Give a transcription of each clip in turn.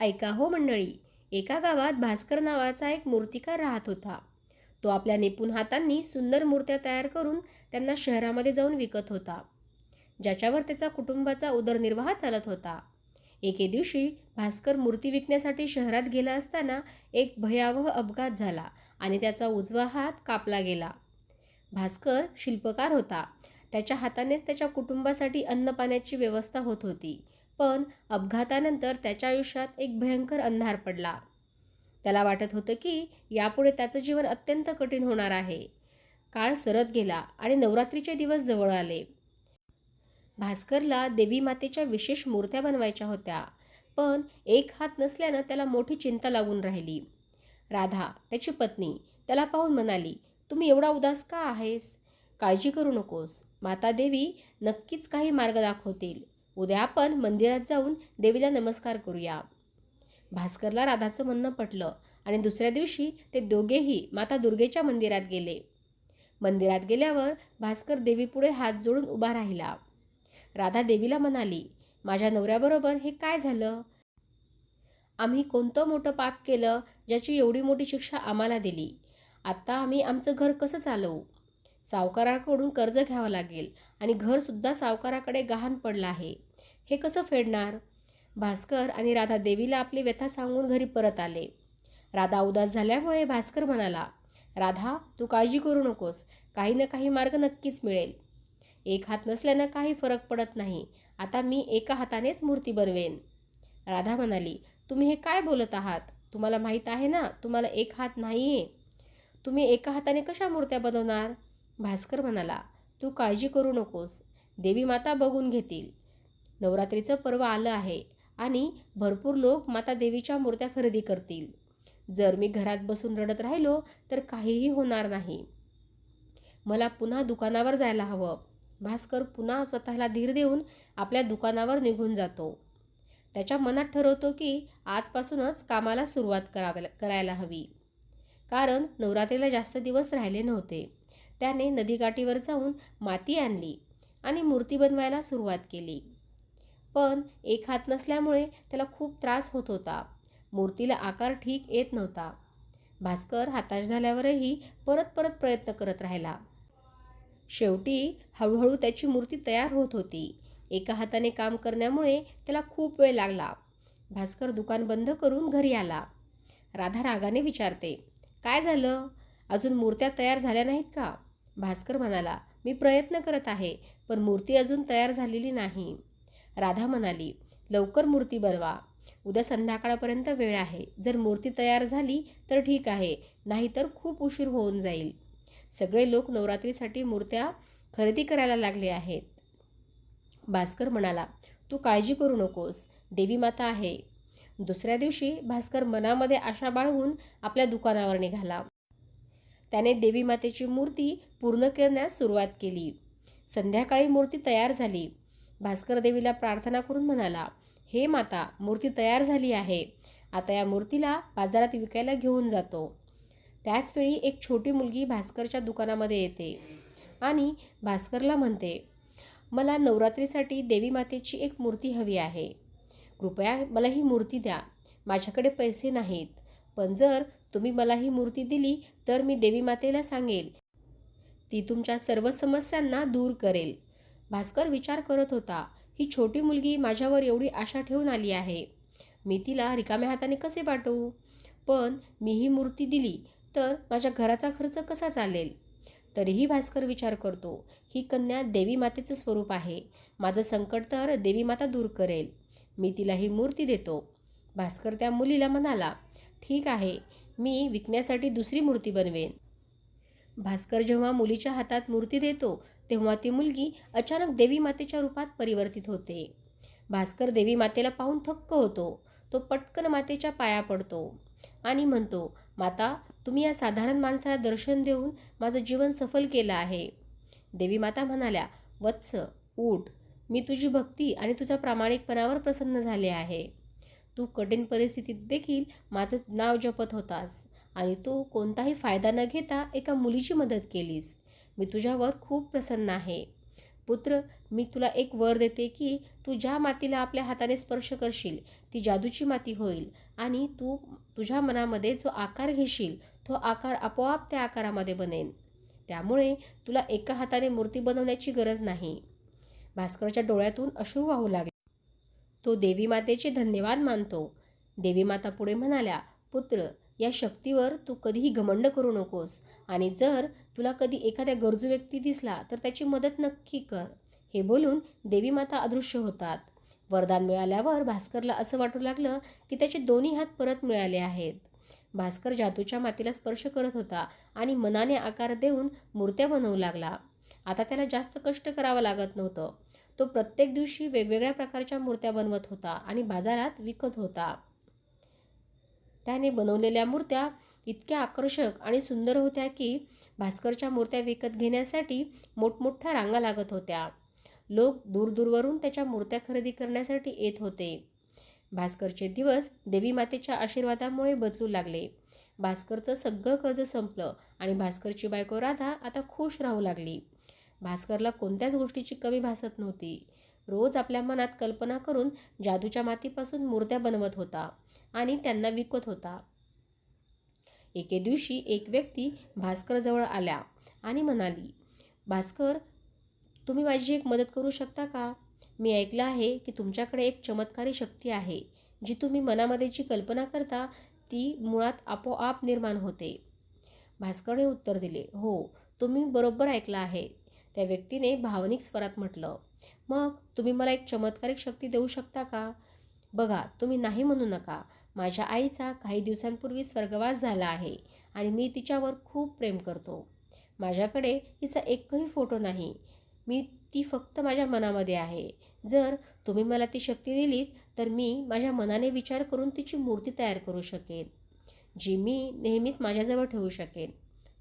ऐका हो मंडळी एका गावात भास्कर नावाचा एक मूर्तिकार राहत होता. तो आपल्या निपुण हातांनी सुंदर मूर्त्या तयार करून त्यांना शहरामध्ये जाऊन विकत होता. ज्याच्यावर त्याचा कुटुंबाचा उदरनिर्वाह चालत होता. एके दिवशी भास्कर मूर्ती विकण्यासाठी शहरात गेला असताना एक भयावह अपघात झाला आणि त्याचा उजवा हात कापला गेला. भास्कर शिल्पकार होता. त्याच्या हातानेच त्याच्या कुटुंबासाठी अन्न पाण्याची व्यवस्था होत होती. पण अपघातानंतर त्याच्या आयुष्यात एक भयंकर अंधार पडला. त्याला वाटत होतं की यापुढे त्याचं जीवन अत्यंत कठीण होणार आहे. काळ सरत गेला आणि नवरात्रीचे दिवस जवळ आले. भास्करला देवी मातेच्या विशेष मूर्त्या बनवायच्या होत्या पण एक हात नसल्यानं त्याला मोठी चिंता लागून राहिली. राधा त्याची पत्नी त्याला पाहून म्हणाली तुम्ही एवढा उदास का आहेस? काळजी करू नकोस. माता देवी नक्कीच काही मार्ग दाखवतील. उद्या आपण मंदिरात जाऊन देवीला नमस्कार करूया. भास्करला राधाचं म्हणणं पटलं आणि दुसऱ्या दिवशी ते दोघेही माता दुर्गेच्या मंदिरात गेले. मंदिरात गेल्यावर भास्कर देवीपुढे हात जोडून उभा राहिला. राधा देवीला म्हणाली माझ्या नवऱ्याबरोबर हे काय झालं? आम्ही कोणतं मोठं पाप केलं ज्याची एवढी मोठी शिक्षा आम्हाला दिली? आत्ता आम्ही आमचं घर कसं चालवू? सावकाराकडून कर्ज घ्यावं लागेल आणि घरसुद्धा सावकाराकडे गहाण पडलं आहे. हे कसं फेडणार? भास्कर आणि राधा देवीला आपली व्यथा सांगून घरी परत आले. राधा उदास झाल्यामुळे भास्कर म्हणाला राधा तू काळजी करू नकोस. काही ना काही मार्ग नक्कीच मिळेल. एक हात नसल्यानं काही फरक पडत नाही. आता मी एका हातानेच मूर्ती बनवेन. राधा म्हणाली तुम्ही हे काय बोलत आहात? तुम्हाला माहीत आहे ना तुम्हाला एक हात नाही आहे तुम्ही एका हाताने कशा मूर्त्या बनवणार? भास्कर म्हणाला तू काळजी करू नकोस. देवी माता बघून घेतील. नवरात्रीचं पर्व आलं आहे आणि भरपूर लोक माता देवीच्या मूर्त्या खरेदी करतील. जर मी घरात बसून रडत राहिलो तर काहीही होणार नाही. मला पुन्हा दुकानावर जायला हवं. भास्कर पुन्हा स्वतःला धीर देऊन आपल्या दुकानावर निघून जातो. त्याच्या मनात ठरवतो की आजपासूनच कामाला सुरुवात कराव्या करायला हवी. कारण नवरात्रीला जास्त दिवस राहिले नव्हते. त्याने नदीकाठीवर जाऊन माती आणली आणि मूर्ती बनवायला सुरुवात केली. पण एक हात नसल्यामुळे त्याला खूप त्रास होत होता. मूर्तीला आकार ठीक येत नव्हता. भास्कर हाताश झाल्यावरही परत परत प्रयत्न करत राहिला. शेवटी हळूहळू त्याची मूर्ती तयार होत होती. एका हाताने काम करण्यामुळे त्याला खूप वेळ लागला. भास्कर दुकान बंद करून घरी आला. राधा रागाने विचारते काय झालं? अजून मूर्त्या तयार झाल्या नाहीत का? भास्कर म्हणाला मी प्रयत्न करत आहे पण मूर्ती अजून तयार झालेली नाही. राधा म्हणाली लवकर मूर्ती बनवा. उद्या संध्याकाळपर्यंत वेळ आहे. जर मूर्ती तयार झाली तर ठीक आहे नाहीतर खूप उशीर होऊन जाईल. सगळे लोक नवरात्रीसाठी मूर्त्या खरेदी करायला लागले आहेत. भास्कर म्हणाला तू काळजी करू नकोस. देवी माता आहे. दुसऱ्या दिवशी भास्कर मनामध्ये आशा बाळगून आपल्या दुकानावर निघाला. त्याने देवी मातेची मूर्ती पूर्ण करण्यास सुरुवात केली. संध्याकाळी मूर्ती तयार झाली. भास्कर देवीला प्रार्थना करून म्हणाला हे माता मूर्ती तयार झाली आहे. आता या मूर्तीला बाजारात विकायला घेऊन जातो. त्याचवेळी एक छोटी मुलगी भास्करच्या दुकानामध्ये येते आणि भास्करला म्हणते मला नवरात्रीसाठी देवी मातेची एक मूर्ती हवी आहे. कृपया मला ही मूर्ती द्या. माझ्याकडे पैसे नाहीत. पण जर तुम्ही मला ही मूर्ती दिली तर मी देवी मातेला सांगेल. ती तुमच्या सर्व समस्यांना दूर करेल. भास्कर विचार करत होता ही छोटी मुलगी माझ्यावर एवढी आशा ठेवून आली आहे. मी तिला रिकाम्या हाताने कसे पाठवू पण मी ही मूर्ती दिली तर माझ्या घराचा खर्च कसा चालेल? तरीही भास्कर विचार करतो ही कन्या देवी मातेचं स्वरूप आहे. माझं संकट तर देवी माता दूर करेल. मी तिला ही मूर्ती देतो. भास्कर त्या मुलीला म्हणाला ठीक आहे मी विकण्यासाठी दुसरी मूर्ती बनवेन. भास्कर जेव्हा मुलीच्या हातात मूर्ती देतो तेव्हा ती मुलगी अचानक देवी मातेच्या रूपात परिवर्तित होते. भास्कर देवी मातेला पाहून थक्क होतो. तो पटकन मातेच्या पाया पडतो आणि म्हणतो माता तुम्ही या साधारण माणसाला दर्शन देऊन माझं जीवन सफल केलं आहे. देवी माता म्हणाल्या वत्स ऊट मी तुझी भक्ती आणि तुझ्या प्रामाणिकपणावर प्रसन्न झाले आहे. तू कठीण परिस्थितीत देखील माझं नाव जपत होतास. आणि तू कोणताही फायदा न घेता एका मुलीची मदत केलीस. मी तुझ्यावर खूप प्रसन्न आहे. पुत्र मी तुला एक वर देते की तू ज्या मातीला आपल्या हाताने स्पर्श करशील ती जादूची माती होईल आणि तू तुझ्या मनामध्ये जो आकार घेशील तो आकार आपोआप त्या आकारामध्ये बनेन त्यामुळे तुला एका हाताने मूर्ती बनवण्याची गरज नाही. भास्करच्या डोळ्यातून अश्रू वाहू लागले. तो देवी मातेचे धन्यवाद मानतो. देवी माता पुढे म्हणाल्या पुत्र या शक्तीवर तू कधीही घमंड करू नकोस. आणि जर तुला कधी एखाद्या गरजू व्यक्ती दिसला तर त्याची मदत नक्की कर. हे बोलून देवी माता अदृश्य होतात. वरदान मिळाल्यावर भास्करला असं वाटू लागलं की त्याचे दोन्ही हात परत मिळाले आहेत. भास्कर जादूच्या मातीला स्पर्श करत होता आणि मनाने आकार देऊन मूर्त्या बनवू लागला. आता त्याला जास्त कष्ट करावं लागत नव्हतं. तो प्रत्येक दिवशी वेगवेगळ्या प्रकारच्या मूर्त्या बनवत होता आणि बाजारात विकत होता. त्याने बनवलेल्या मूर्त्या इतक्या आकर्षक आणि सुंदर होत्या की भास्करच्या मूर्त्या विकत घेण्यासाठी मोठमोठ्या रांगा लागत होत्या. लोक दूरदूरवरून त्याच्या मूर्त्या खरेदी करण्यासाठी येत होते. भास्करचे दिवस देवी मातेच्या आशीर्वादामुळे बदलू लागले. भास्करचं सगळं कर्ज संपलं आणि भास्करची बायको राधा आता खुश राहू लागली. भास्करला कोणत्याच गोष्टीची कमी भासत नव्हती. रोज आपल्या मनात कल्पना करून जादूच्या मातीपासून मूर्त्या बनवत होता. आणि त्यांना विकत होता. एके दिवशी एक व्यक्ती भास्करजवळ आल्या आणि म्हणाली भास्कर तुम्ही माझी एक मदत करू शकता का? मी ऐकलं आहे की तुमच्याकडे एक चमत्कारी शक्ती आहे जी तुम्ही मनामध्ये जी कल्पना करता ती मुळात आपोआप निर्माण होते. भास्करने उत्तर दिले हो तुम्ही बरोबर ऐकलं आहे. त्या व्यक्तीने भावनिक स्वरात म्हटलं मग तुम्ही मला एक चमत्कारिक शक्ती देऊ शकता का? बघा तुम्ही नाही म्हणू नका माझ्या आईचा काही दिवसांपूर्वी स्वर्गवास झाला आहे आणि मी तिच्यावर खूप प्रेम करतो. माझ्याकडे तिचा एकही फोटो नाही. मी ती फक्त माझ्या मनामध्ये आहे. जर तुम्ही मला ती शक्ती दिलीत तर मी माझ्या मनाने विचार करून तिची मूर्ती तयार करू शकेन जी मी नेहमीच माझ्याजवळ ठेवू शकेन.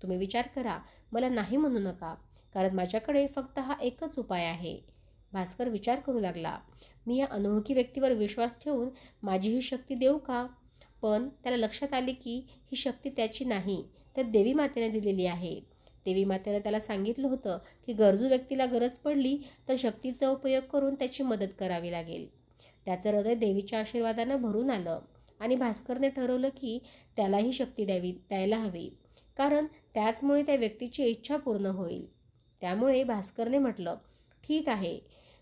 तुम्ही विचार करा मला नाही म्हणू नका कारण माझ्याकडे फक्त हा एकच उपाय आहे. भास्कर विचार करू लागला. मी या अनोळखी व्यक्तीवर विश्वास ठेवून माझी ही शक्ती देऊ का? पण त्याला लक्षात आले की ही शक्ती त्याची नाही तर देवी मातेने दिलेली आहे. देवी मातेने त्याला सांगितलं होतं की गरजू व्यक्तीला गरज पडली तर शक्तीचा उपयोग करून त्याची मदत करावी लागेल. त्याचं हृदय देवीच्या आशीर्वादानं भरून आलं आणि भास्करने ठरवलं की त्याला ही शक्ती द्यावी द्यायला हवी. कारण त्याचमुळे त्या व्यक्तीची इच्छा पूर्ण होईल. त्यामुळे भास्करने म्हटलं ठीक आहे.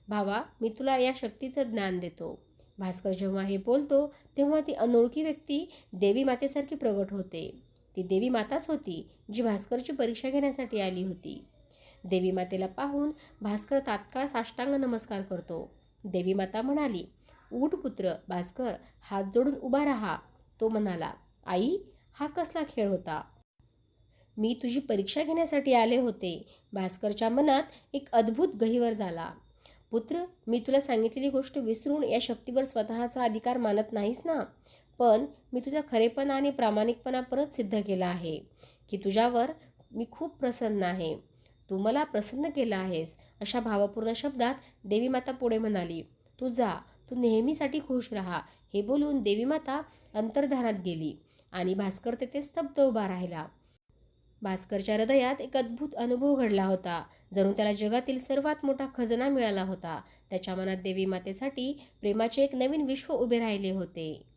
भावा मी तुला या शक्तीचं ज्ञान देतो. भास्कर जेव्हा हे बोलतो तेव्हा ती अनोळखी व्यक्ती देवी मातेसारखी प्रगट होते. ती देवी माताच होती जी भास्करची परीक्षा घेण्यासाठी आली होती. देवी मातेला पाहून भास्कर तात्काळ साष्टांग नमस्कार करतो. देवी माता म्हणाली उठ पुत्र भास्कर हात जोडून उभा राहा. तो म्हणाला आई हा कसला खेळ होता? मी तुझी परीक्षा घेण्यासाठी आले होते. भास्करच्या मनात एक अद्भुत गहिवर झाला. पुत्र मी तुला सांगितलेली गोष्ट विसरून या शक्तीवर स्वतःचा अधिकार मानत नाहीस ना? पण मी तुझा खरेपणा आणि प्रामाणिकपणा परत सिद्ध केला आहे की तुझ्यावर मी खूप प्रसन्न आहे. तू मला प्रसन्न केला आहेस अशा भावपूर्ण शब्दात देवी माता पुढे म्हणाली. तू जा तू नेहमीसाठी खुश राहा हे बोलून देवी माता अंतर्धानात गेली आणि भास्कर तेथे स्तब्ध उभा राहिला. भास्करच्या हृदयात एक अद्भुत अनुभव घडला होता जणू त्याला जगातील सर्वात मोठा खजना मिळाला होता. त्याच्या मनात देवी मातेसाठी प्रेमाचे एक नवीन विश्व उभे राहिले होते.